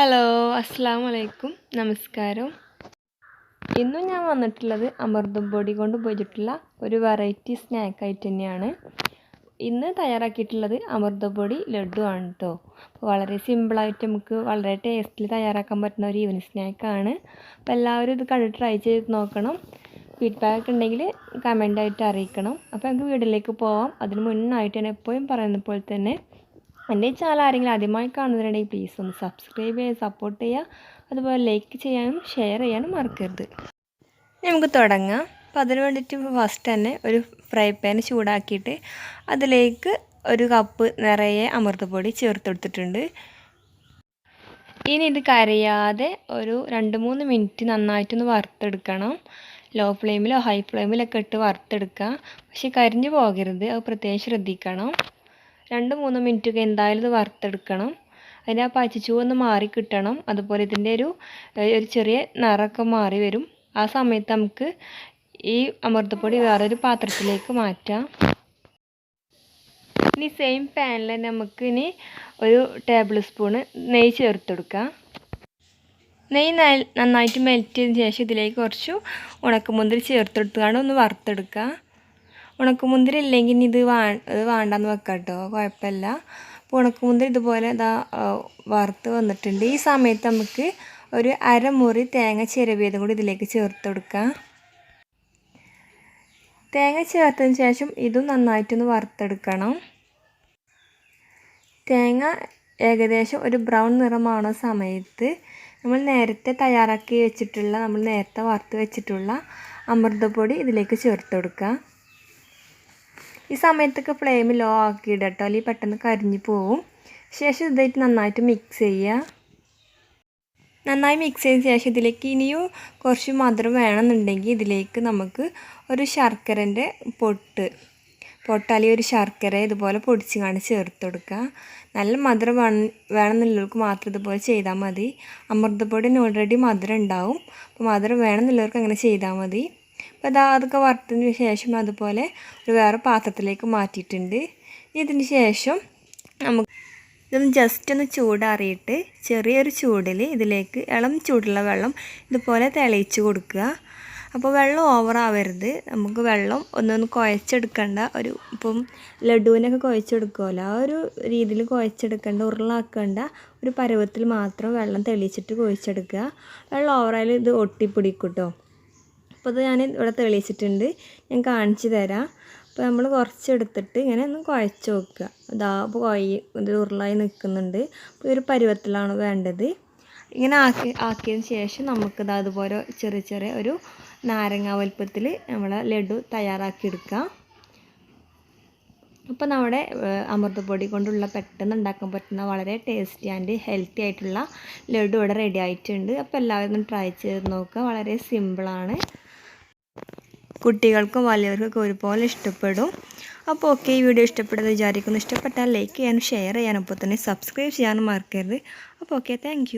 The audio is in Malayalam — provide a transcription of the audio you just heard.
ഹലോ അസ്സാം വലൈക്കും നമസ്കാരം ഇന്നും ഞാൻ വന്നിട്ടുള്ളത് അമൃതം പൊടി കൊണ്ട് പോയിട്ടുള്ള ഒരു വെറൈറ്റി സ്നാക്ക് ആയിട്ട് തന്നെയാണ്. ഇന്ന് തയ്യാറാക്കിയിട്ടുള്ളത് അമൃതപ്പൊടി ലഡു ആണ് കേട്ടോ വളരെ സിമ്പിളായിട്ട് നമുക്ക് വളരെ ടേസ്റ്റിൽ തയ്യാറാക്കാൻ പറ്റുന്ന ഒരു ഈവനിങ് സ്നാക്കാണ് അപ്പോൾ എല്ലാവരും ഇത് കണ്ട് ട്രൈ ചെയ്ത് നോക്കണം. ഫീഡ്ബാക്ക് ഉണ്ടെങ്കിൽ കമന്റായിട്ട് അറിയിക്കണം. അപ്പോൾ നമുക്ക് വീട്ടിലേക്ക് പോവാം. അതിന് മുന്നായിട്ട് തന്നെ എപ്പോഴും പറയുന്ന പോലെ തന്നെ എന്റെ ചാനൽ ആരെങ്കിലും ആദ്യമായി കാണുന്നതിനുണ്ടെങ്കിൽ പ്ലീസ് ഒന്ന് സബ്സ്ക്രൈബ് ചെയ്യുക സപ്പോർട്ട് ചെയ്യുക. അതുപോലെ ലൈക്ക് ചെയ്യാനും ഷെയർ ചെയ്യാനും മറക്കരുത്. നമുക്ക് തുടങ്ങാം. അപ്പോൾ അതിന് വേണ്ടിയിട്ട് ഫസ്റ്റ് തന്നെ ഒരു ഫ്രൈ പാൻ ചൂടാക്കിയിട്ട് അതിലേക്ക് ഒരു കപ്പ് നിറയെ അമൃതപ്പൊടി ചേർത്തെടുത്തിട്ടുണ്ട് ഇനി ഇത് കരയാതെ ഒരു രണ്ട് മൂന്ന് മിനിറ്റ് നന്നായിട്ടൊന്ന് വറുത്തെടുക്കണം. ലോ ഫ്ലെയിമിലോ ഹൈ ഫ്ലെയിമിലൊക്കെ ഇട്ട് വറുത്തെടുക്കുക. പക്ഷേ കരിഞ്ഞു പോകരുത്. അത് പ്രത്യേകം ശ്രദ്ധിക്കണം. രണ്ട് മൂന്ന് മിനിറ്റൊക്കെ എന്തായാലും ഇത് വറുത്തെടുക്കണം. അതിന്റെ ആ പച്ചച്ചൂ ഒന്ന് മാറി കിട്ടണം. അതുപോലെ ഇതിന്റെ ഒരു ഒരു ചെറിയ നിറമൊക്കെ മാറി വരും. ആ സമയത്ത് നമുക്ക് ഈ അമൃതപ്പൊടി വേറൊരു പാത്രത്തിലേക്ക് മാറ്റാം. ഇനി സെയിം പാനിൽ നമുക്ക് ഇനി ഒരു ടേബിൾ സ്പൂണ് നെയ്യ് ചേർത്തെടുക്കാം. നെയ്യ് നന്നായിട്ട് മെൽറ്റ് ചെയ്തതിന് ശേഷം ഇതിലേക്ക് കുറച്ച് ഉണക്കമുന്തിരി ചേർത്തെടുത്തുകൊണ്ട് ഒന്ന് വറുത്തെടുക്കുക. ഉണക്കമുന്തിരി ഇല്ലെങ്കിൽ ഇത് വാ ഇത് വേണ്ടെന്ന് വെക്കാം കേട്ടോ കുഴപ്പമില്ല. അപ്പോൾ ഉണക്കമുന്തിരി ഇതുപോലെ ഇതാ വറുത്ത് വന്നിട്ടുണ്ട്. ഈ സമയത്ത് നമുക്ക് ഒരു അരമുറി തേങ്ങ ചിരവിയതും കൂടി ഇതിലേക്ക് ചേർത്ത് കൊടുക്കാം. തേങ്ങ ചേർത്തതിന് ശേഷം ഇതും നന്നായിട്ടൊന്ന് വറുത്തെടുക്കണം. തേങ്ങ ഏകദേശം ഒരു ബ്രൗൺ നിറമാണ് സമയത്ത് നമ്മൾ നേരത്തെ തയ്യാറാക്കി വെച്ചിട്ടുള്ള നമ്മൾ നേരത്തെ വറുത്ത് വെച്ചിട്ടുള്ള അമൃതപ്പൊടി ഇതിലേക്ക് ചേർത്ത് കൊടുക്കുക ഈ സമയത്തൊക്കെ ഫ്ലെയിം ലോ ആക്കി ഇടട്ടോ. അല്ലെങ്കിൽ പെട്ടെന്ന് കരിഞ്ഞു പോവും. ശേഷം ഇതായിട്ട് നന്നായിട്ട് മിക്സ് ചെയ്യുക. നന്നായി മിക്സ് ചെയ്തതിന് ശേഷം ഇതിലേക്ക് ഇനിയും കുറച്ച് മധുരം വേണമെന്നുണ്ടെങ്കിൽ ഇതിലേക്ക് നമുക്ക് ഒരു ശർക്കരന്റെ പൊട്ട് പൊട്ടാലി ഒരു ശർക്കര ഇതുപോലെ പൊടിച്ച് കാണി ചേർത്ത് കൊടുക്കുക. നല്ല മധുരം വേണം വേണമെന്നുള്ളവർക്ക് മാത്രം ഇതുപോലെ ചെയ്താൽ മതി. അമൃതപ്പൊടിന് ഓൾറെഡി മധുരം ഉണ്ടാവും. അപ്പോൾ മധുരം വേണമെന്നുള്ളവർക്ക് അങ്ങനെ ചെയ്താൽ മതി. അപ്പോൾ അതാ അതൊക്കെ വറുത്തതിന് ശേഷം അതുപോലെ ഒരു വേറെ പാത്രത്തിലേക്ക് മാറ്റിയിട്ടുണ്ട്. ഇതിന് ശേഷം നമുക്ക് ഇതൊന്ന് ജസ്റ്റ് ഒന്ന് ചൂടാറിയിട്ട് ചെറിയൊരു ചൂടിൽ ഇതിലേക്ക് ഇളം ചൂടുള്ള വെള്ളം ഇതുപോലെ തെളിയിച്ച് കൊടുക്കുക. അപ്പോൾ വെള്ളം ഓവറാവരുത് നമുക്ക് വെള്ളം ഒന്നൊന്ന് കുഴച്ചെടുക്കേണ്ട. ഒരു ഇപ്പം ലഡുവിനൊക്കെ കുഴച്ചെടുക്കുമല്ലോ ആ ഒരു രീതിയിൽ കുഴച്ചെടുക്കേണ്ട ഉരുളാക്കേണ്ട. ഒരു പരുവത്തിൽ മാത്രം വെള്ളം തെളിയിച്ചിട്ട് കുഴച്ചെടുക്കുക. വെള്ളം ഓവറായാലും ഇത് ഒട്ടിപ്പിടിക്കും കേട്ടോ അപ്പോൾ ഇത് ഞാൻ ഇവിടെ തെളിയിച്ചിട്ടുണ്ട്. ഞാൻ കാണിച്ചു തരാം. അപ്പോൾ നമ്മൾ കുറച്ചെടുത്തിട്ട് ഇങ്ങനെ ഒന്ന് കുഴച്ച് വെക്കുക അതാ അപ്പോൾ കുഴ ഇത് ഉരുളായി നിൽക്കുന്നുണ്ട്. അപ്പോൾ ഒരു പരുവത്തിലാണ് വേണ്ടത്. ഇങ്ങനെ ആക്കി ആക്കിയതിന് ശേഷം നമുക്കിത് അതുപോലെ ചെറിയ ചെറിയ ഒരു നാരങ്ങ വലുപ്പത്തിൽ നമ്മൾ ലഡു തയ്യാറാക്കി എടുക്കാം. അപ്പോൾ നമ്മുടെ അമൃതപ്പൊടി കൊണ്ടുള്ള പെട്ടെന്ന് ഉണ്ടാക്കാൻ പറ്റുന്ന വളരെ ടേസ്റ്റി ആൻഡ് ഹെൽത്തി ആയിട്ടുള്ള ലഡു ഇവിടെ റെഡി ആയിട്ടുണ്ട്. അപ്പോൾ എല്ലാവരും ട്രൈ ചെയ്ത് നോക്കുക. വളരെ സിമ്പിളാണ് കുട്ടികൾക്കും വലിയവർക്കൊക്കെ ഒരുപോലെ ഇഷ്ടപ്പെടും. അപ്പോൾ ഓക്കെ ഈ വീഡിയോ ഇഷ്ടപ്പെടുന്നത് വിചാരിക്കുന്നു. ഇഷ്ടപ്പെട്ടാൽ ലൈക്ക് ചെയ്യാനും ഷെയർ ചെയ്യാനും അപ്പോൾ തന്നെ സബ്സ്ക്രൈബ് ചെയ്യാനും മറക്കരുത്. അപ്പോൾ ഓക്കെ താങ്ക്